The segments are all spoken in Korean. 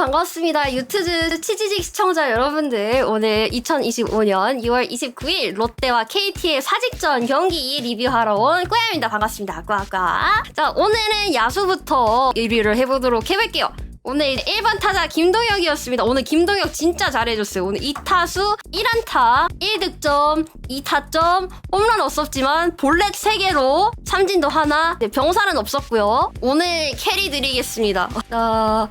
반갑습니다. 유튜브 치지직 시청자 여러분들. 오늘 2025년 6월 29일 롯데와 KT의 사직전 경기 리뷰하러 온 꼬야입니다. 반갑습니다. 꽉꽉. 자, 오늘은 야수부터 리뷰를 해보도록 해볼게요. 오늘 1번 타자 김동혁이었습니다. 오늘 김동혁 진짜 잘해줬어요. 오늘 2타수 1안타 1득점 2타점 홈런 없었지만 볼넷 3개로 삼진도 하나 네, 병살은 없었고요. 오늘 캐리 드리겠습니다. 자,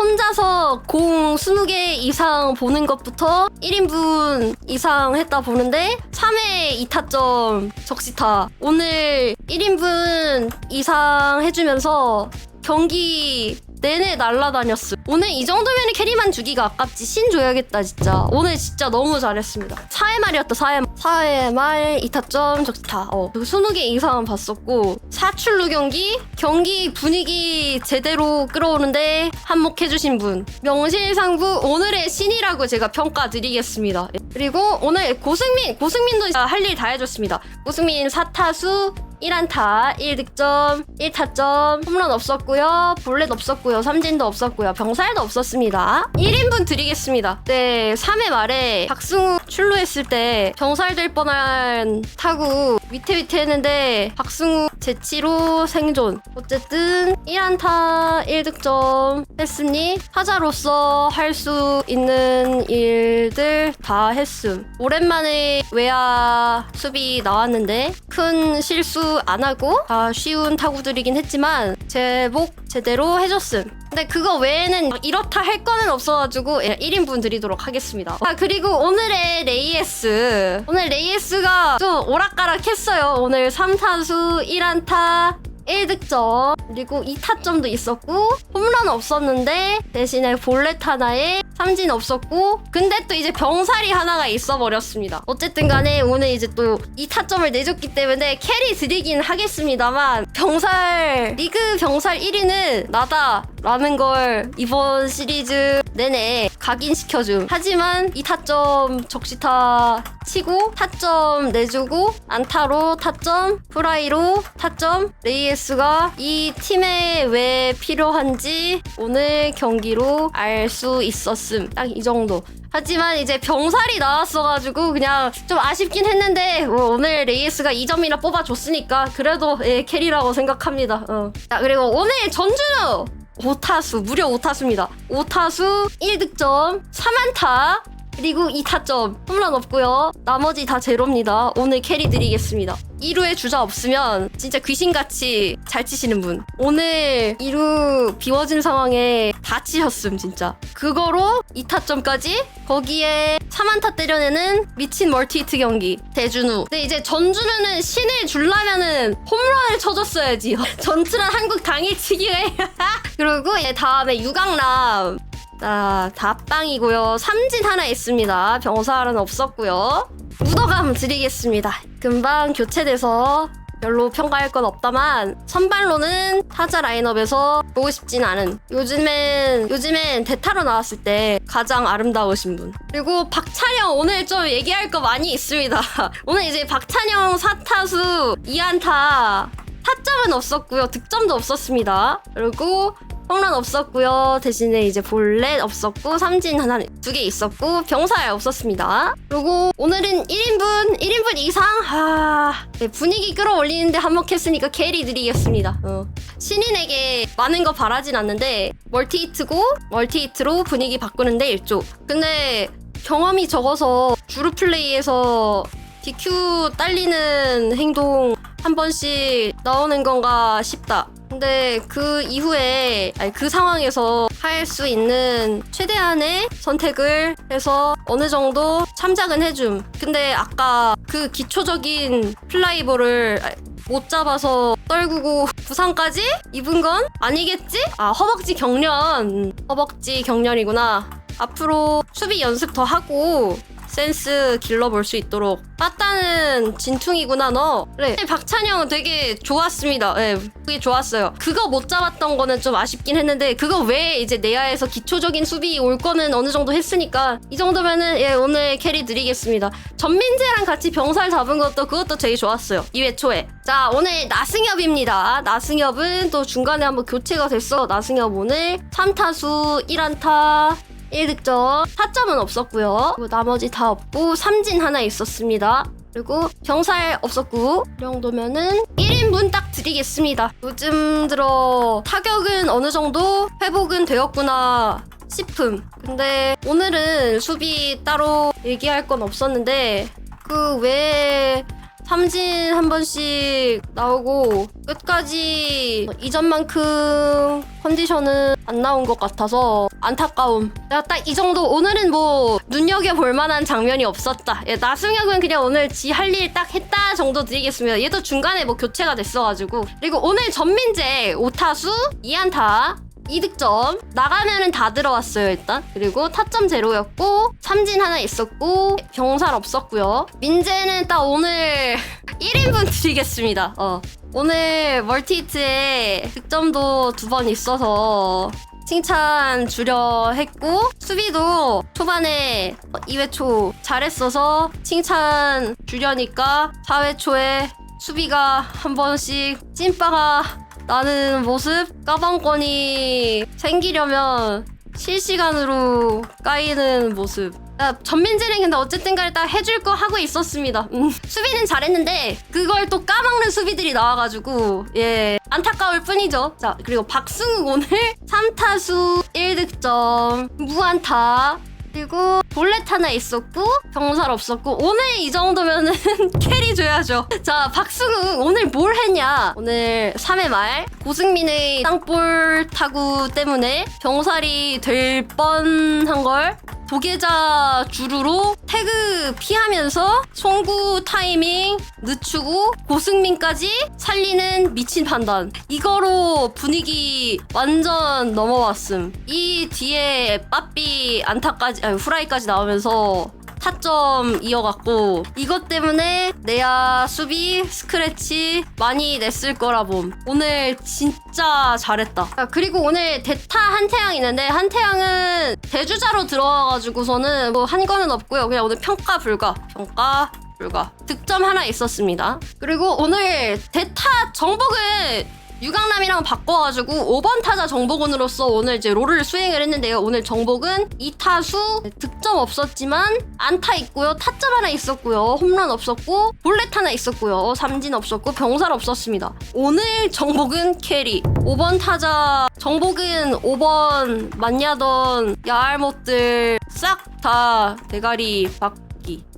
혼자서 공 20개 이상 보는 것부터 1인분 이상 했다 보는데 3회 2타점 적시타. 오늘 1인분 이상 해주면서 경기 내내 날라다녔어. 오늘 이 정도면 캐리만 주기가 아깝지. 신 줘야겠다, 진짜. 오늘 진짜 너무 잘했습니다. 4회 말이었다, 4회. 4회 말 2타점 적시타. 어, 20개 이상은 봤었고. 사출루 경기? 경기 분위기 제대로 끌어오는데 한몫해주신 분. 명실상부 오늘의 신이라고 제가 평가 드리겠습니다. 그리고 오늘 고승민, 고승민도 할 일 다 해줬습니다. 고승민 4타수 1안타, 1득점, 1타점, 홈런 없었고요. 볼넷 없었고요. 삼진도 없었고요. 병살도 없었습니다. 1인분 드리겠습니다. 네, 3회 말에 박승우 출루했을 때 병살 될 뻔한 타구 위태위태했는데 박승우 재치로 생존. 어쨌든 1안타, 1득점 했으니 타자로서 할 수 있는 일들 다 했음. 오랜만에 외야 수비 나왔는데 큰 실수 안 하고 다 쉬운 타구들이긴 했지만 제복 제대로 해줬음. 근데 그거 외에는 막 이렇다 할 거는 없어가지고 예, 1인분 드리도록 하겠습니다. 아 그리고 오늘의 레이에스 오늘 레이에스가 좀 오락가락 했어요. 오늘 3타수 1안타 1득점. 그리고 2타점도 있었고 홈런 없었는데 대신에 볼넷 하나에 삼진 없었고 근데 또 이제 병살이 하나가 있어 버렸습니다. 어쨌든 간에 오늘 이제 또 2타점을 내줬기 때문에 캐리 드리긴 하겠습니다만 병살 리그 병살 1위는 나다 라는 걸 이번 시리즈 내내 각인시켜줌. 하지만 2타점 적시타 치고 타점 내주고 안타로 타점 프라이로 타점 레이에스가 이 팀에 왜 필요한지 오늘 경기로 알 수 있었음. 딱 이 정도. 하지만 이제 병살이 나왔어가지고 그냥 좀 아쉽긴 했는데 뭐 오늘 레이에스가 2점이나 뽑아줬으니까 그래도 예, 캐리라고 생각합니다. 어. 자 그리고 오늘 전준우 5타수 무려 5타수입니다. 5타수 1득점 3안타 그리고 2타점 홈런 없고요. 나머지 다 제로입니다. 오늘 캐리 드리겠습니다. 2루에 주자 없으면 진짜 귀신같이 잘 치시는 분. 오늘 2루 비워진 상황에 다 치셨음 진짜. 그거로 2타점까지 거기에 3안타 때려내는 미친 멀티히트 경기 대준우. 근데 이제 전준우는 신을 줄라면은 홈런을 쳐줬어야지 전투란 한국 당일치기회 그리고 얘 다음에 유강남 자, 다빵이고요. 삼진 하나 있습니다. 병사는 없었고요. 무더감 드리겠습니다. 금방 교체돼서 별로 평가할 건 없다만 선발로는 타자 라인업에서 보고 싶진 않은 요즘엔 요즘엔 대타로 나왔을 때 가장 아름다우신 분 그리고 박찬영 오늘 좀 얘기할 거 많이 있습니다 오늘 이제 박찬영 4타수 2안타 타점은 없었고요 득점도 없었습니다 그리고 홈런 없었고요. 대신에 이제 볼넷 없었고 삼진 하나 두 개 있었고 병살 없었습니다. 그리고 오늘은 1인분 1인분 이상 아 네, 분위기 끌어올리는데 한몫했으니까 캐리 드리겠습니다. 어. 신인에게 많은 거 바라진 않는데 멀티히트고 멀티히트로 분위기 바꾸는데 일조. 근데 경험이 적어서 주루 플레이에서 DQ 딸리는 행동 한 번씩 나오는 건가 싶다. 근데 그 이후에 아니 그 상황에서 할 수 있는 최대한의 선택을 해서 어느 정도 참작은 해줌. 근데 아까 그 기초적인 플라이볼을 못 잡아서 떨구고 부상까지 입은 건 아니겠지? 아 허벅지 경련. 음, 허벅지 경련이구나. 앞으로 수비 연습 더 하고 센스 길러볼 수 있도록. 빠따는 진퉁이구나 너. 그래. 박찬영 되게 좋았습니다. 예 그게 좋았어요. 그거 못 잡았던 거는 좀 아쉽긴 했는데 그거 외에 이제 내야에서 기초적인 수비 올 거는 어느 정도 했으니까 이 정도면은 예 오늘 캐리 드리겠습니다. 전민재랑 같이 병살 잡은 것도 그것도 되게 좋았어요. 2회 초에. 자 오늘 나승엽입니다. 나승엽은 또 중간에 한번 교체가 됐어. 나승엽 오늘 3타수 1안타 1득점. 4점은 없었고요. 그리고 나머지 다 없고 삼진 하나 있었습니다. 그리고 병살 없었고 이 정도면은 1인분 딱 드리겠습니다. 요즘 들어 타격은 어느 정도 회복은 되었구나 싶음. 근데 오늘은 수비 따로 얘기할 건 없었는데 그 외에 삼진 한 번씩 나오고 끝까지 이전만큼 컨디션은 안 나온 것 같아서 안타까움. 내가 딱 이 정도 오늘은 뭐 눈여겨 볼 만한 장면이 없었다. 예, 나승혁은 그냥 오늘 지 할 일 딱 했다 정도 드리겠습니다. 얘도 중간에 뭐 교체가 됐어가지고 그리고 오늘 전민재 5타수 2안타 2득점. 나가면은 다 들어왔어요 일단. 그리고 타점 제로였고 삼진 하나 있었고 병살 없었고요. 민재는 딱 오늘 1인분 드리겠습니다. 어. 오늘 멀티히트에 득점도 두 번 있어서 칭찬 주려 했고 수비도 초반에 2회 초 잘했어서 칭찬 주려니까 4회 초에 수비가 한 번씩 찐빠가 나는 모습 까방권이 생기려면 실시간으로 까이는 모습. 야, 전민재는 근데 어쨌든 간에 딱 해줄 거 하고 있었습니다. 음, 수비는 잘했는데 그걸 또 까먹는 수비들이 나와가지고 예 안타까울 뿐이죠. 자 그리고 박승욱 오늘 3타수 1득점 무안타 그리고 볼렛 하나 있었고 병살 없었고 오늘 이 정도면은 캐리 줘야죠. 자 박승우 오늘 뭘 했냐? 오늘 3회 말 고승민의 땅볼 타구 때문에 병살이 될 뻔한 걸 도계자 주루로 태그 피하면서 송구 타이밍 늦추고 고승민까지 살리는 미친 판단. 이거로 분위기 완전 넘어왔음. 이 뒤에 빠삐 안타까지 아니 후라이까지 나오면서 타점 이어갔고 이것 때문에 내야 수비 스크래치 많이 냈을 거라 봄. 오늘 진짜 잘했다. 아, 그리고 오늘 대타 한태양 있는데 한태양은 대주자로 들어와가지고서는 뭐 한 거는 없고요. 그냥 오늘 평가 불가. 평가 불가. 득점 하나 있었습니다. 그리고 오늘 대타 정복을 유강남이랑 바꿔가지고 5번 타자 정복원으로서 오늘 이제 롤을 수행을 했는데요. 오늘 정복은 2타수 득점 없었지만 안타 있고요. 타점 하나 있었고요. 홈런 없었고 볼넷 하나 있었고요. 삼진 없었고 병살 없었습니다. 오늘 정복은 캐리. 5번 타자 정복은 5번 맞냐던 야알못들 싹 다 대가리 받기.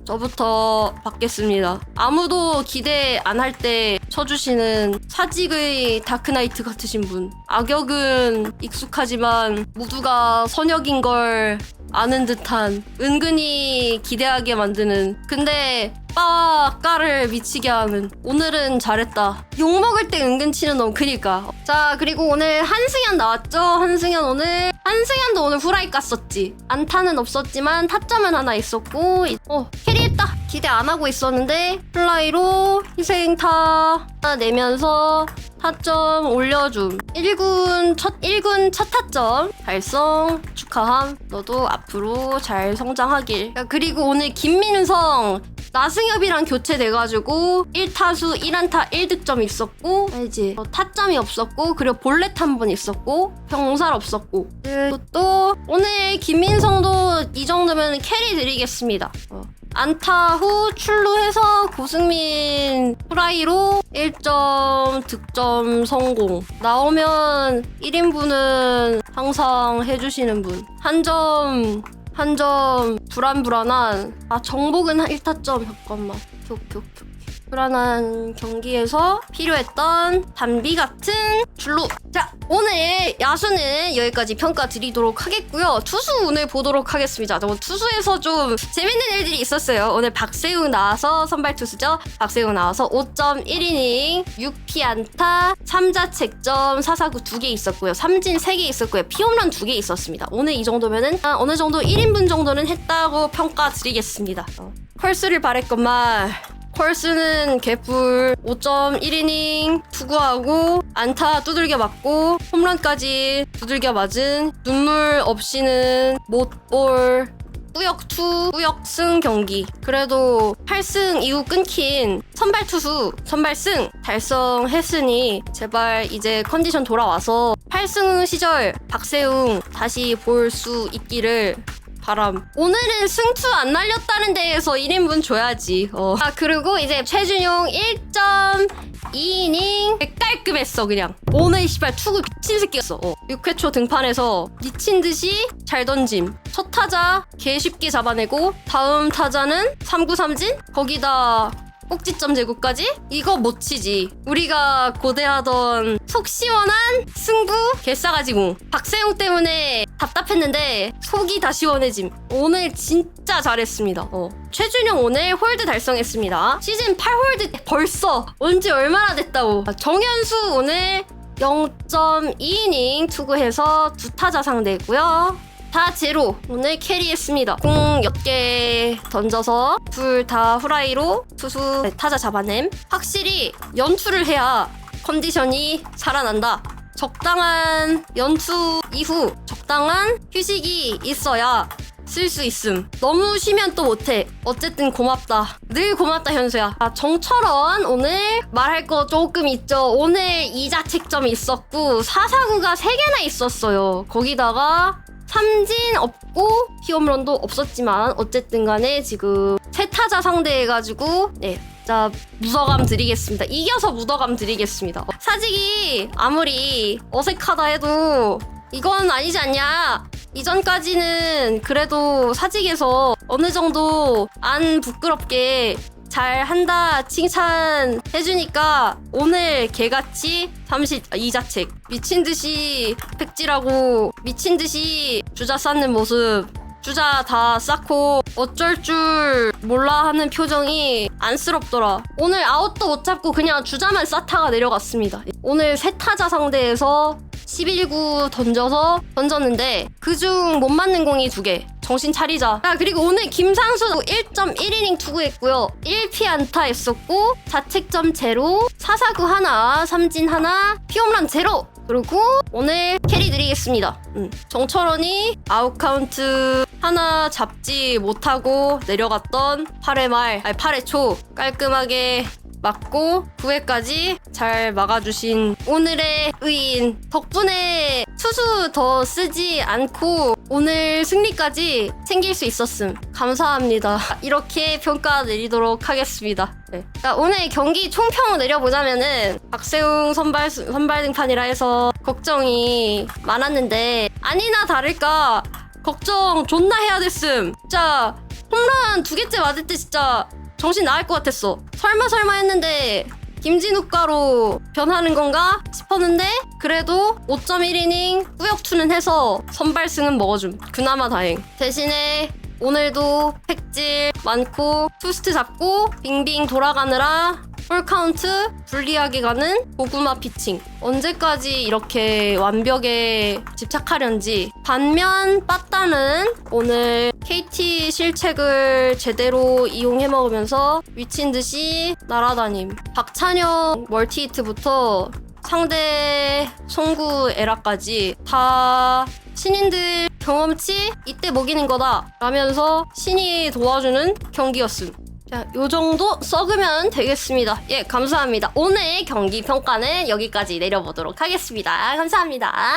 저부터 받겠습니다. 아무도 기대 안 할 때 쳐주시는 사직의 다크나이트 같으신 분. 악역은 익숙하지만 모두가 선역인 걸 아는 듯한 은근히 기대하게 만드는. 근데 빠와 까를 미치게 하는. 오늘은 잘했다. 욕 먹을 때 은근 치는 놈. 그니까. 자 그리고 오늘 한승현 나왔죠? 한승현 오늘 한승현도 오늘 후라이 깠었지. 안타는 없었지만 타점은 하나 있었고 어 캐리했다. 기대 안 하고 있었는데 플라이로 희생타 하나 내면서 타점 올려줌. 1군 첫 1군 첫 타점 달성. 축하함. 너도 앞으로 잘 성장하길. 야, 그리고 오늘 김민성 나승엽이랑 교체돼가지고 1타수 1안타 1득점 있었고 알지 어, 타점이 없었고 그리고 볼넷 한 번 있었고 병살 없었고 그리고 또 오늘 김민성도 이 정도면 캐리 드리겠습니다 어. 안타 후 출루해서 고승민 프라이로 1점 득점 성공. 나오면 1인분은 항상 해주시는 분. 한 점, 한 점 불안불안한. 아, 정복은 1타점. 잠깐만. 오케이. 불안한 경기에서 필요했던 단비 같은 줄로. 자 오늘 야수는 여기까지 평가 드리도록 하겠고요. 투수 오늘 보도록 하겠습니다. 저 투수에서 좀 재밌는 일들이 있었어요. 오늘 박세웅 나와서 선발 투수죠? 박세웅 나와서 5.1이닝 6피 안타 3자 책점 4사구 2개 있었고요. 삼진 3개 있었고요. 피홈런 2개 있었습니다. 오늘 이 정도면은 아, 어느 정도 1인분 정도는 했다고 평가 드리겠습니다. 어. 펄스를 바랬건만 펄스는 개뿔 5.1이닝 투구하고 안타 두들겨 맞고 홈런까지 두들겨 맞은 눈물 없이는 못볼 꾸역 투 꾸역 승 경기. 그래도 8승 이후 끊긴 선발 투수 선발승 달성했으니 제발 이제 컨디션 돌아와서 8승 시절 박세웅 다시 볼 수 있기를 바람. 오늘은 승투 안 날렸다는 데에서 1인분 줘야지. 어. 아, 그리고 이제 최준용 1.2이닝 깔끔했어, 그냥. 오늘 씨발 투구 미친 새끼였어. 어. 6회 초 등판에서 미친 듯이 잘 던짐. 첫 타자 개 쉽게 잡아내고 다음 타자는 3구 삼진? 거기다 꼭지점 제구까지? 이거 못 치지. 우리가 고대하던 속 시원한 승부 개싸가지고 박세웅 때문에 답답했는데 속이 다 시원해짐. 오늘 진짜 잘했습니다. 어. 최준용 오늘 홀드 달성했습니다. 시즌 8홀드 벌써 언제 얼마나 됐다고. 아, 정현수 오늘 0.2이닝 투구해서 두 타자 상대했고요. 다 제로 오늘 캐리했습니다 공 10개 던져서 둘 다 후라이로 투수 네, 타자 잡아냄 확실히 연투를 해야 컨디션이 살아난다 적당한 연투 이후 적당한 휴식이 있어야 쓸 수 있음. 너무 쉬면 또 못해. 어쨌든 고맙다. 늘 고맙다, 현수야. 아, 정철원, 오늘 말할 거 조금 있죠. 오늘 이자 책점이 있었고, 사사구가 3개나 있었어요. 거기다가 삼진 없고 피홈런도 없었지만 어쨌든 간에 지금 세 타자 상대해가지고 네. 자 무더감 드리겠습니다. 이겨서 무더감 드리겠습니다. 어, 사직이 아무리 어색하다 해도 이건 아니지 않냐. 이전까지는 그래도 사직에서 어느 정도 안 부끄럽게 잘 한다 칭찬 해주니까 오늘 개같이 30 이자책 미친 듯이 팩질하고 미친 듯이 주자 쌓는 모습 주자 다 쌓고 어쩔 줄 몰라 하는 표정이 안쓰럽더라. 오늘 아웃도 못 잡고 그냥 주자만 쌓다가 내려갔습니다. 오늘 세 타자 상대에서 11구 던져서 던졌는데 그중 못 맞는 공이 두 개. 정신 차리자. 아, 그리고 오늘 김상수 1.1이닝 투구했고요. 1피 안타 했었고, 자책점 제로, 사사구 하나, 삼진 하나, 피홈런 제로! 그리고 오늘 캐리 드리겠습니다. 음. 정철원이 아웃 카운트 하나 잡지 못하고 내려갔던 8회 말, 아니 8회 초 깔끔하게 맞고 9회까지 잘 막아주신 오늘의 의인 덕분에 투수 더 쓰지 않고 오늘 승리까지 챙길 수 있었음. 감사합니다. 이렇게 평가 내리도록 하겠습니다. 네. 자, 오늘 경기 총평 내려보자면은 박세웅 선발 선발 등판이라 해서 걱정이 많았는데 아니나 다를까 걱정 존나 해야 됐음. 진짜 홈런 두 개째 맞을 때 진짜 정신 나갈 것 같았어. 설마 설마 했는데 김진욱가로 변하는 건가 싶었는데 그래도 5.1이닝 꾸역투는 해서 선발승은 먹어줌. 그나마 다행. 대신에 오늘도 팩질 많고 투스트 잡고 빙빙 돌아가느라 홀카운트 불리하게 가는 고구마 피칭. 언제까지 이렇게 완벽에 집착하련지. 반면 빠따는 오늘 KT 실책을 제대로 이용해 먹으면서 미친 듯이 날아다님. 박찬영 멀티히트부터 상대 송구 에라까지 다 신인들 경험치 이때 먹이는 거다 라면서 신이 도와주는 경기였음. 자, 요 정도 썩으면 되겠습니다. 예, 감사합니다. 오늘 경기 평가는 여기까지 내려보도록 하겠습니다. 감사합니다.